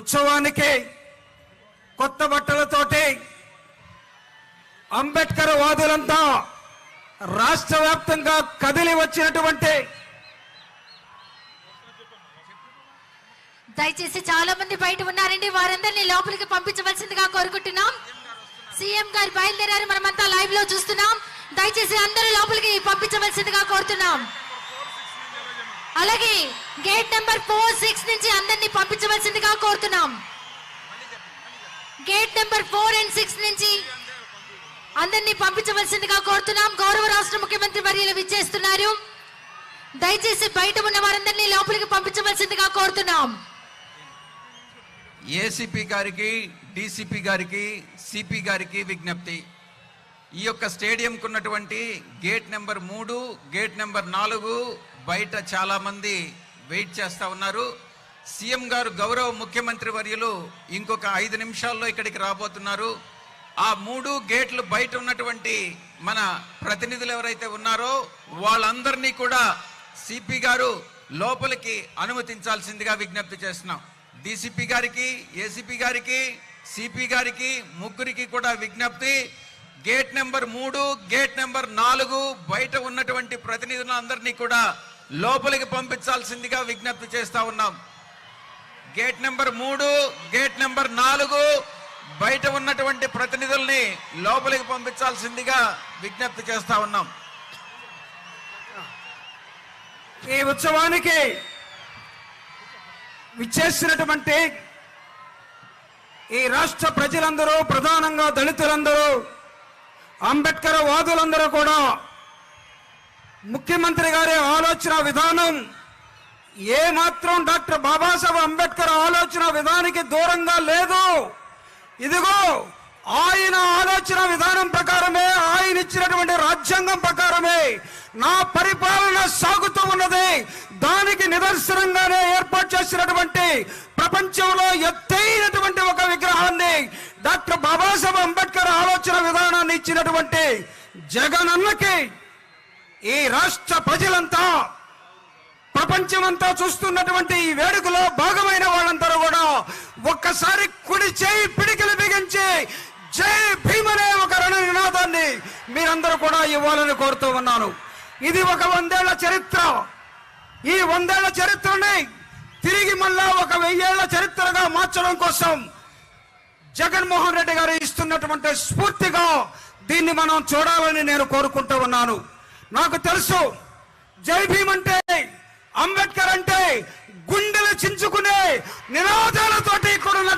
ఉత్సవానికి కొత్త బట్టలతోటి అంబేద్కర్ వాదులంతా రాష్ట్ర వ్యాప్తంగా కదిలి వచ్చినటువంటి దయచేసి చాలా మంది బయట ఉన్నారండి. వారందరినీ లోపలికి పంపించవలసిందిగా కోరుకుంటున్నాం. సీఎం గారు బయలుదేరారు. మనమంతా లైవ్లో చూస్తున్నాం. దయచేసి అందరూ లోపలికి పంపించవలసిందిగా కోరుతున్నాం. అలాగే గేట్ నెంబర్ ఫోర్ సిక్స్ నుంచి అందరినీ పంపించవలసిందిగా కోరుతున్నాం gate number four and six నుంచి అందరినీ పంపించవలసిందిగా కోరుతున్నాం. గౌరవ రాష్ట్ర ముఖ్యమంత్రి వర్యులు విచ్చేస్తున్నారు. దయచేసి బయట ఉన్న వారందరినీ లోపలికి పంపించవలసిందిగా కోరుతున్నాం. ఏసీపీ గారికి డీసీపీ గారికి సిపి గారికి విజ్ఞప్తి. ఈ యొక్క స్టేడియంకు ఉన్నటువంటి గేట్ నెంబర్ మూడు గేట్ నెంబర్ నాలుగు బయట చాలామంది వెయిట్ చేస్తా ఉన్నారు. సీఎం గారు గౌరవ ముఖ్యమంత్రి వర్యులు ఇంకొక ఐదు నిమిషాల్లో ఇక్కడికి రాబోతున్నారు. ఆ మూడు గేట్లు బయట ఉన్నటువంటి మన ప్రతినిధులు ఎవరైతే ఉన్నారో వాళ్ళందరినీ కూడా సిపి గారు లోపలికి అనుమతించాల్సిందిగా విజ్ఞప్తి చేస్తున్నాం. డీసీపీ గారికి ఏసీపీ గారికి సిపి గారికి ముగ్గురికి కూడా విజ్ఞప్తి. గేట్ నెంబర్ మూడు గేట్ నెంబర్ నాలుగు బయట ఉన్నటువంటి ప్రతినిధులందరినీ కూడా లోపలికి పంపించాల్సిందిగా విజ్ఞప్తి చేస్తా ఉన్నాం. గేట్ నెంబర్ మూడు గేట్ నెంబర్ నాలుగు. బయట ఉన్నటువంటి ప్రతినిధుల్ని లోపలికి పంపించాల్సిందిగా విజ్ఞప్తి చేస్తా ఉన్నాం. ఈ ఉత్సవానికి విచ్చేసినటువంటి ఈ రాష్ట్ర ప్రజలందరూ ప్రధానంగా దళితులందరూ అంబేద్కర్ వాదులందరూ కూడా ముఖ్యమంత్రి గారి ఆలోచన విధానం ఏ మాత్రం డాక్టర్ బాబాసాహెబ్ అంబేద్కర్ ఆలోచన విధానికి దూరంగా లేదు. ఇదిగో ఆయన ఆలోచన విధానం ప్రకారమే ఆయన ఇచ్చినటువంటి రాజ్యాంగం ప్రకారమే నా పరిపాలన సాగుతూ ఉన్నది. దానికి నిదర్శనంగానే ఏర్పాటు చేసినటువంటి ప్రపంచంలో ఎత్తైనటువంటి ఒక విగ్రహాన్ని డాక్టర్ బాబాసాహెబ్ అంబేద్కర్ ఆలోచన విధానాన్ని ఇచ్చినటువంటి జగనన్నకి ఈ రాష్ట్ర ప్రజలంతా ప్రపంచమంతా చూస్తున్నటువంటి ఈ వేడుకలో భాగమైన వాళ్ళందరూ కూడా ఒక్కసారి కుడి చేయి పిడికిలు బిగించి జై భీమ్ అనే ఒక రణ నినాదాన్ని మీరందరూ కూడా ఇవ్వాలని కోరుతూ ఉన్నాను. ఇది ఒక వందేళ్ళ చరిత్ర. ఈ వందేళ్ళ చరిత్రని తిరిగి మళ్ళా ఒక వెయ్యేళ్ళ చరిత్రగా మార్చడం కోసం జగన్మోహన్ రెడ్డి గారు ఇస్తున్నటువంటి స్ఫూర్తిగా దీన్ని మనం చూడాలని నేను కోరుకుంటూ ఉన్నాను. నాకు తెలుసు జై భీమ్ అంటే అంబేద్కర్ అంటే గుండెలు చించుకునే నినాదాలతోటి ఇక్కడ ఉన్న